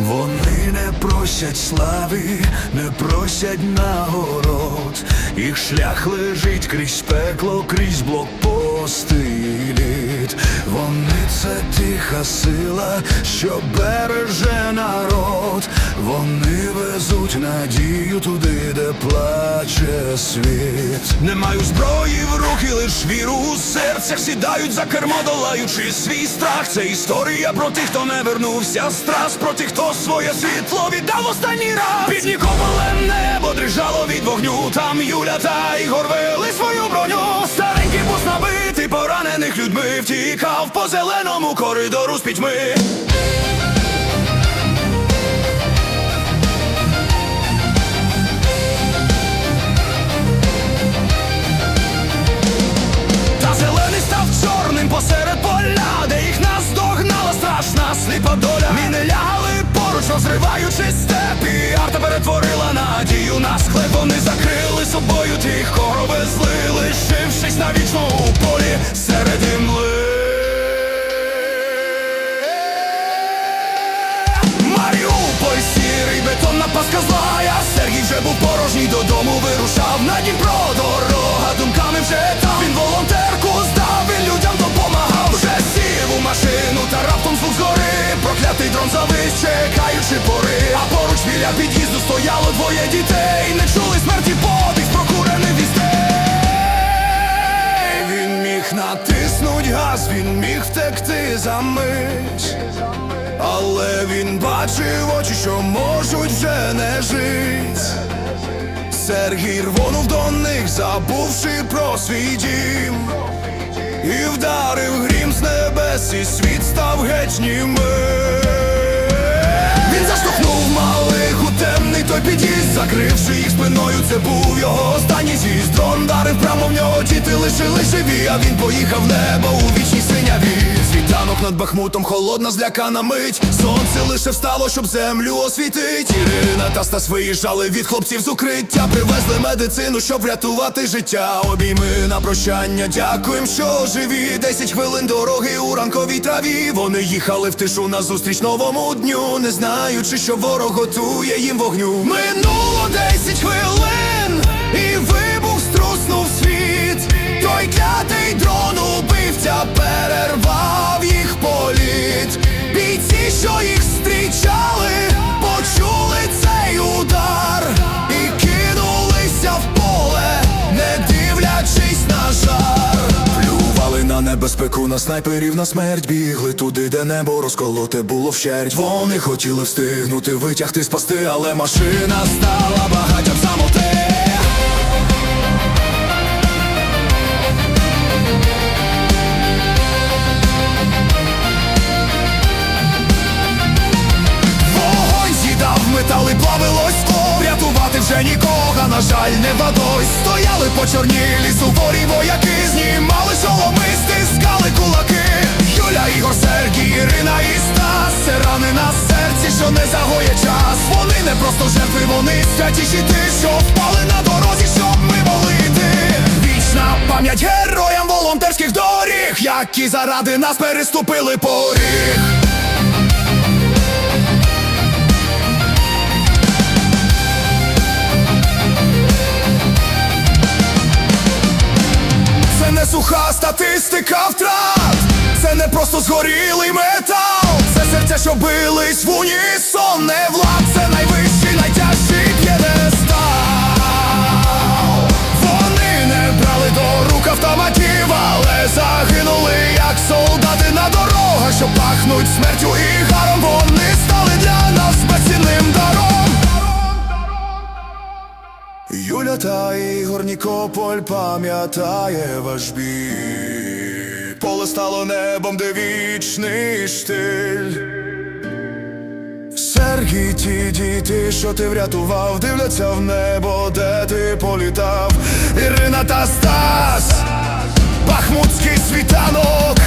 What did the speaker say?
Вони не просять слави, не просять нагород, їх шлях лежить крізь пекло, крізь блокпости тиха сила, що береже народ. Вони везуть надію туди, де плаче світ. Не маю зброї в руки, лиш віру у серцях сідають за кермо, долаючи свій страх. Це історія про тих, хто не вернувся з трас, про тих, хто своє світло віддав останній раз. Під Нікополем небо дрижало від вогню. Там Юля та Ігор вели свою броню. Бус набитий поранених людьми втікав по зеленому коридору з пітьми. Та зелений став чорним посеред поля, де їх наздогнала страшна сліпа доля. Міни лягали розриваючи степі. Арта перетворила надію на склеп. Вони закрили собою тих, кого везли, лишившись навічно у полі серед імли. Маріуполь сірий, бетонна паска злая Сергій вже був порожній, додому вирушав на Дніпро біля під'їзду стояло двоє дітей Не чули смерті подих прокурених вістей Він міг натиснуть газ, він міг втекти за мить але він бачив очі, що можуть вже не жить. Сергій рвонув до них, забувши про свій дім, і вдарив грім з небес, і світ став геть німим. Закривши їх спиною, це був його останній з'їзд Дрон дарив прямо в нього, діти лишили живі, а він поїхав в небо у вічній синяві. Світанок над Бахмутом, холодна злякана мить. Сонце лише встало, щоб землю освітить. Ірина та Стас виїжджали від хлопців з укриття. Привезли медицину, щоб врятувати життя. Обійми на прощання, дякуєм, що живі. Десять хвилин дороги у ранковій траві. Вони їхали в тишу назустріч новому дню, не знаючи, що ворог готує їм вогню. Минуло Бійці, що їх зустрічали, почули цей удар і кинулися в поле, не дивлячись на жар. Плювали на небезпеку, на снайперів на смерть бігли туди, де небо розколоте було вщерть. Вони хотіли встигнути, витягти, спасти, але машина стала багатям жаль, не вдалось Стояли почорнілі суворі вояки Знімали шоломи, стискали кулаки. Юля, Ігор, Сергій, Ірина і Стас. Це рани на серці, що не загоє час. Вони не просто жертви, вони святіші ти Що впали на дорозі, щоб ми молити Вічна пам'ять героям волонтерських доріг Які заради нас переступили поріг просто згорілий метал, це серця, що бились в унісон, не влад, це найвищий, найтяжчий п'єдестал. Вони не брали до рук автоматів, але загинули, як солдати на дорогах, що пахнуть смертю і гаром. Вони стали для нас безцінним даром. Юля та Ігор Нікополь пам'ятає ваш бій. Поле стало небом, де вічний штиль. Сергій, ті діти, що ти врятував, дивляться в небо, де ти політав. Ірина та Стас, Бахмутський світанок.